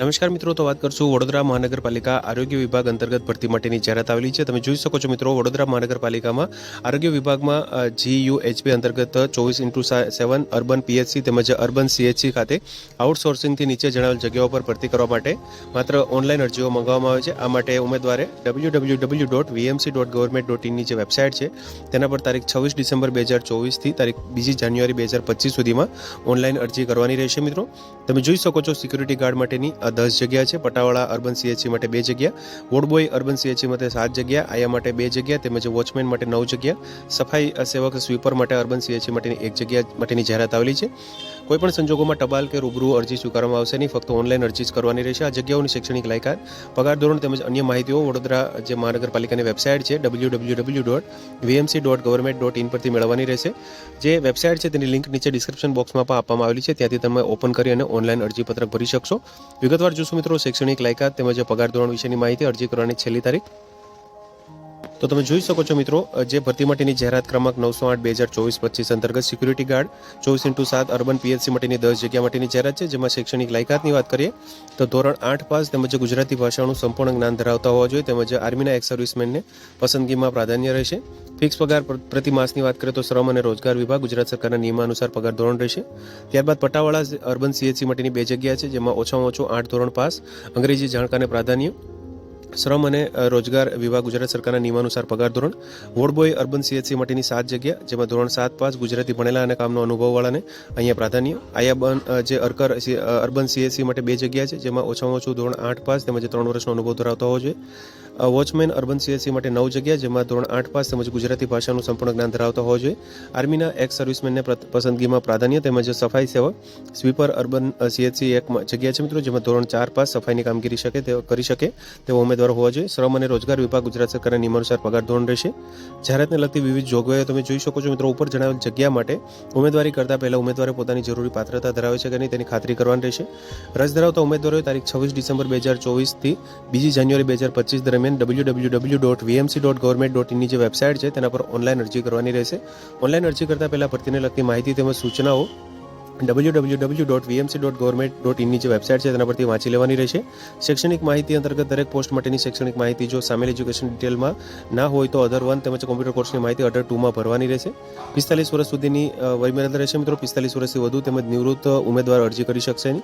નમસ્કાર મિત્રો, તો વાત કરશું વડોદરા મહાનગરપાલિકા આરોગ્ય વિભાગ અંતર્ગત ભરતી માટેની જાહેરાત આવેલી છે. તમે જોઈ શકો છો મિત્રો, વડોદરા મહાનગરપાલિકામાં આરોગ્ય વિભાગમાં જી યુ એચપી અંતર્ગત ચોવીસ ઇન્ટુ સેવન અર્બન પીએચસી તેમજ અર્બન સીએચસી ખાતે આઉટસોર્સિંગથી નીચે જણાવેલ જગ્યાઓ પર ભરતી કરવા માટે માત્ર ઓનલાઈન અરજીઓ મંગાવવામાં આવે છે. આ માટે ઉમેદવારે W W W dot VMC dot government dot ઇનની જે વેબસાઇટ છે, તેના પર તારીખ છવ્વીસ ડિસેમ્બર બે હજાર ચોવીસથી તારીખ બીજી જાન્યુઆરી બે હજાર પચીસ સુધીમાં ઓનલાઈન અરજી કરવાની રહેશે મિત્રો. તમે જોઈ શકો છો સિક્યુરિટી ગાર્ડ માટેની આ દસ જગ્યા છે. પટાવાળા અર્બન સીએચસી માટે બે જગ્યા વોડબોય અર્બન સીએચસી માટે સાત જગ્યા, આયા માટે બે જગ્યા, તેમજ વોચમેન માટે નવ જગ્યા. સફાઈ સેવક સ્વીપર માટે અર્બન સીએચસી માટેની એક જગ્યા માટેની જાહેરાત આવેલી છે. કોઈપણ સંજોગોમાં ટપાલ કે રૂબરૂ અરજી સ્વીકારવામાં આવશે નહીં, ફક્ત ઓનલાઈન અરજી જ કરવાની રહેશે. આ જગ્યાઓની શૈક્ષણિક લાયકાત, પગાર ધોરણ તેમજ અન્ય માહિતીઓ વડોદરા જે મહાનગરપાલિકાની વેબસાઇટ છે W W W dot VMC dot government dot in પરથી મેળવવાની રહેશે. જે વેબસાઇટ છે તેની લિંક નીચે ડિસ્ક્રિપ્શન બોક્સમાં પણ આપવામાં આવેલી છે. ત્યાંથી તમે ઓપન કરી અને ઓનલાઈન અરજીપત્રક ભરી શકશો. વિગતવાર જોશું મિત્રો, શૈક્ષણિક લાયકાત તેમજ પગાર ધોરણ વિશેની માહિતી અરજી કરવાની છેલ્લી તારીખ તો તમે જોઈ શકો છો મિત્રો જે ભરતી માટેની જાહેરાત ક્રમાંક નવસો આઠ બે હજાર ચોવીસ પચીસ અંતર્ગત સિક્યુરિટી ગાર્ડ ચોવીસ ઇન્ટુ સાત અર્બન પીએચસી માટેની દસ જગ્યા માટેની જાહેરાત છે, જેમાં શૈક્ષણિક લાયકાતની વાત કરીએ, તો ધોરણ આઠ પાસ તેમજ ગુજરાતી ભાષાનું સંપૂર્ણ જ્ઞાન ધરાવતા હોવા જોઈએ, તેમજ આર્મીના એક્સ સર્વિસમેનને પસંદગીમાં પ્રાધાન્ય રહેશે. ફિક્સ પગાર પ્ર- પ્રતિ માસની વાત કરીએ તો શ્રમ અને રોજગાર વિભાગ ગુજરાત સરકારના નિયમાનુસાર પગાર ધોરણ રહેશે. ત્યારબાદ પટાવાળા અર્બન સીએચસી માટેની બે જગ્યા છે, જેમાં ઓછામાં ઓછું આઠ ધોરણ પાસ, અંગ્રેજી જાણકારને પ્રાધાન્ય શ્રમ અને રોજગાર વિભાગ ગુજરાત સરકારના નિયમાનુસાર પગાર ધોરણ વોર્ડબોય અર્બન સીએચસી માટેની સાત જગ્યા, જેમાં ધોરણ સાત પાસ ગુજરાતી ભણેલા અને કામનો અનુભવવાળાને અહીંયા પ્રાધાન્ય, આયા બન જે અરકર અર્બન સીએચસી માટે બે જગ્યા છે, જેમાં ઓછામાં ઓછું ધોરણ આઠ પાસ તેમજ ત્રણ વર્ષનો અનુભવ ધરાવતો હોવો જોઈએ. વોચમેન અર્બન સીએસસી માટે નવ જગ્યા, જેમાં ધોરણ આઠ પાસ તેમજ ગુજરાતી ભાષાનું સંપૂર્ણ જ્ઞાન ધરાવતો હોવો જોઈએ. આર્મીના એક્સ સર્વિસમેનને પસંદગીમાં પ્રાધાન્ય તેમજ સફાઈ સેવક સ્વીપર અર્બન સીએચસી એક જગ્યા છે મિત્રો, જેમાં ધોરણ ચાર પાસ સફાઈની કામગીરી શકે તે, કરી શકે તેવો ઉમેદવાર હોવા જોઈએ. શ્રમ અને રોજગાર વિભાગ ગુજરાત સરકારના નિયમાનુસાર પગાર ધોરણ રહેશે. જાહેરાતને લગતી વિવિધ જોગવાઈઓ તમે જોઈ શકો છો મિત્રો. ઉપર જણાવેલ જગ્યા માટે ઉમેદવારી કરતા પહેલા ઉમેદવારે પોતાની જરૂરી પાત્રતા ધરાવે છે કે નહીં તેની ખાતરી કરવાની રહેશે. રસ ધરાવતા ઉમેદવારોએ તારીખ છવ્વીસ ડિસેમ્બર બે હજાર ચોવીસથી બીજી જાન્યુઆરી બે હજાર પચીસ દરમિયાન W W W dot VMC dot government dot ઇનની જે વેબસાઇટ છે તેના પર ઓનલાઈન અરજી કરવાની રહેશે. ઓનલાઈન અરજી કરતા પહેલા ભરતીને લગતી માહિતી તેમજ સૂચનાઓ W W W dot VMC dot government dot ઇનની જે વેબસાઇટ છે, તેના પરથી વાંચી લેવાની રહેશે. શૈક્ષણિક માહિતી અંતર્ગત દરેક પોસ્ટ માટેની શૈક્ષણિક માહિતી જો સામેલ એજ્યુકેશન ડિટેલમાં ના હોય તો અધર વન તેમજ કોમ્પ્યુટર કોર્સની માહિતી અઢાર ટુમાં ભરવાની રહેશે. પિસ્તાલીસ વર્ષ સુધીની વયમર્યાદા રહેશે મિત્રો. પિસ્તાલીસ વર્ષથી વધુ તેમજ નિવૃત્ત ઉમેદવાર અરજી કરી શકશે નહીં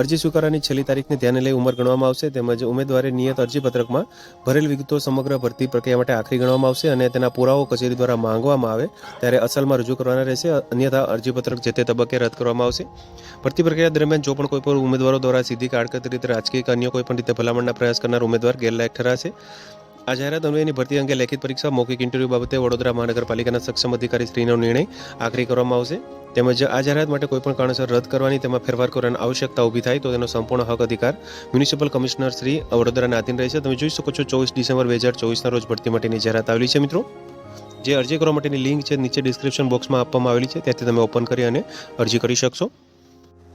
અરજી સ્વીકારવાની છેલ્લી તારીખને ધ્યાને લઈ ઉંમર ગણવામાં આવશે તેમજ ઉમેદવારે નિયત અરજીપત્રકમાં ભરેલ વિગતો સમગ્ર ભરતી પ્રક્રિયા માટે આખરી ગણવામાં આવશે અને તેના પુરાવો કચેરી દ્વારા માંગવામાં આવે ત્યારે અસલમાં રજૂ કરવાના રહેશે, અન્યથા અરજીપત્રક જે તે તબક્કે રદ કરવામાં આવશે. ભરતી પ્રક્રિયા દરમિયાન જો પણ કોઈ પણ ઉમેદવારો દ્વારા સીધી કાળકત રીતે રાજકીય કે અન્ય કોઈ પણ રીતે ભલામણના પ્રયાસ કરનાર ઉમેદવાર ગેરલાયક ઠરાશે. આ જાહેરાત અન્વયની ભરતી અંગે લેખિત પરીક્ષા, મૌખિક ઇન્ટરવ્યૂ બાબતે વડોદરા મહાનગરપાલિકાના સક્ષમ અધિકારી શ્રીનો નિર્ણય આખરી કરવામાં આવશે. તેમજ આ જાહેરાત માટે કોઈપણ કારણસર રદ કરવાની તેમાં ફેરફાર કરવાની આવશ્યકતા ઊભી થાય તો તેનો સંપૂર્ણ હક અધિકાર મ્યુનિસિપલ કમિશનર શ્રી વડોદરાના આધીન રહેશે તમે જોઈ શકો છો, ચોવીસ ડિસેમ્બર બે હજાર ચોવીસના રોજ ભરતી માટેની જાહેરાત આવેલી છે મિત્રો. જે અરજી કરવા માટેની લિંક છે, નીચે ડિસ્ક્રિપ્શન બોક્સમાં આપવામાં આવેલી છે. ત્યાંથી તમે ઓપન કરી અને અરજી કરી શકશો.